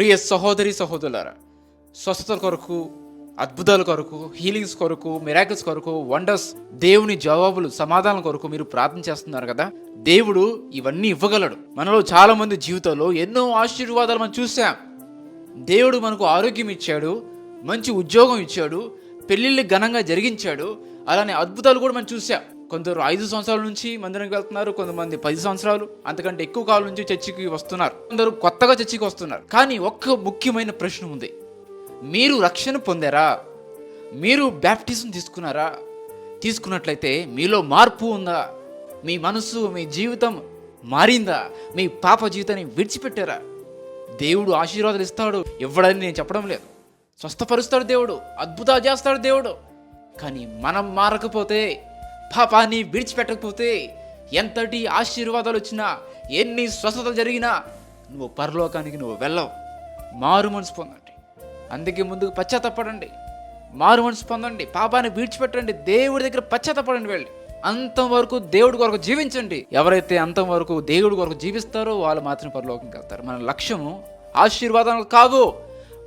ప్రియ సహోదరి సహోదరులారా స్వస్థతల కొరకు అద్భుతాల కొరకు హీలింగ్స్ కొరకు మిరాకిల్స్ కొరకు వండర్స్ దేవుని జవాబులు సమాధానం కొరకు మీరు ప్రార్థన చేస్తున్నారు కదా? దేవుడు ఇవన్నీ ఇవ్వగలడు. మనలో చాలా మంది జీవితంలో ఎన్నో ఆశీర్వాదాలు మనం చూసాం. దేవుడు మనకు ఆరోగ్యం ఇచ్చాడు మంచి ఉద్యోగం ఇచ్చాడు పెళ్ళిళ్ళు ఘనంగా జరిగించాడు అలానే అద్భుతాలు కూడా మనం చూసాం. కొందరు ఐదు సంవత్సరాల నుంచి మందిరానికి వెళ్తున్నారు కొంతమంది పది సంవత్సరాలు అంతకంటే ఎక్కువ కాలం నుంచి చర్చికి వస్తున్నారు. కొందరు కొత్తగా చర్చికి వస్తున్నారు. కానీ ఒక్క ముఖ్యమైన ప్రశ్న ఉంది. మీరు రక్షణ పొందారా? మీరు బ్యాప్టిజం తీసుకున్నారా? తీసుకున్నట్లయితే మీలో మార్పు ఉందా? మీ మనసు మీ జీవితం మారిందా? మీ పాప జీవితాన్ని విడిచిపెట్టారా? దేవుడు ఆశీర్వాదాలు ఇస్తాడు. ఇవ్వడని నేను చెప్పడం లేదు. స్వస్థపరుస్తాడు దేవుడు అద్భుతాలు చేస్తాడు దేవుడు. కానీ మనం మారకపోతే పాపాన్ని విడిచిపెట్టకపోతే ఎంతటి ఆశీర్వాదాలు వచ్చినా ఎన్ని స్వస్థతలు జరిగినా నువ్వు పరలోకానికి నువ్వు వెళ్ళవు. మారు మనసు పొందండి. అందుకే ముందుకు పశ్చాత్తపడండి. మారు మనసు పొందండి. పాపాన్ని విడిచిపెట్టండి. దేవుడి దగ్గర పశ్చాత్తపడండి వెళ్ళి. అంతం వరకు దేవుడి కొరకు జీవించండి. ఎవరైతే అంతం వరకు దేవుడి కొరకు జీవిస్తారో వాళ్ళు మాత్రమే పరలోకంకి వెళ్తారు. మన లక్ష్యము ఆశీర్వాదాలు కావు.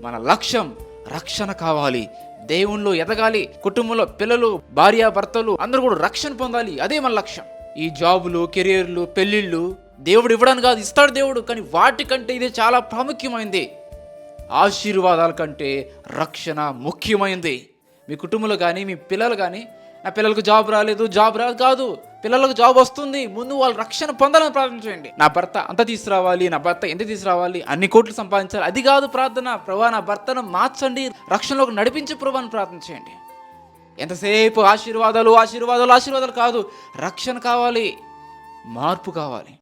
మన లక్ష్యం రక్షణ కావాలి. దేవుళ్ళు ఎదగాలి కుటుంబంలో పిల్లలు భార్య భర్తలు అందరూ కూడా రక్షణ పొందాలి. అదే మన లక్ష్యం. ఈ జాబులు కెరియర్లు పెళ్ళిళ్ళు దేవుడు ఇవ్వడానికి కాదు ఇస్తాడు దేవుడు. కానీ వాటికంటే ఇది చాలా ప్రాముఖ్యమైంది. ఆశీర్వాదాల కంటే రక్షణ ముఖ్యమైంది. మీ కుటుంబంలో కానీ మీ పిల్లలు కానీ నా పిల్లలకు జాబ్ రాలేదు జాబ్ రాదు కాదు. పిల్లలకు జాబ్ వస్తుంది ముందు వాళ్ళు రక్షణ పొందాలని ప్రార్థన చేయండి. నా భర్త అంత తీసుకురావాలి నా భర్త ఎంత తీసుకురావాలి అన్ని కోట్లు సంపాదించాలి అది కాదు ప్రార్థన. ప్రభా నా భర్తను మార్చండి రక్షణలోకి నడిపించి ప్రభాని ప్రార్థన చేయండి. ఎంతసేపు ఆశీర్వాదాలు ఆశీర్వాదాలు ఆశీర్వాదాలు కాదు రక్షణ కావాలి మార్పు కావాలి.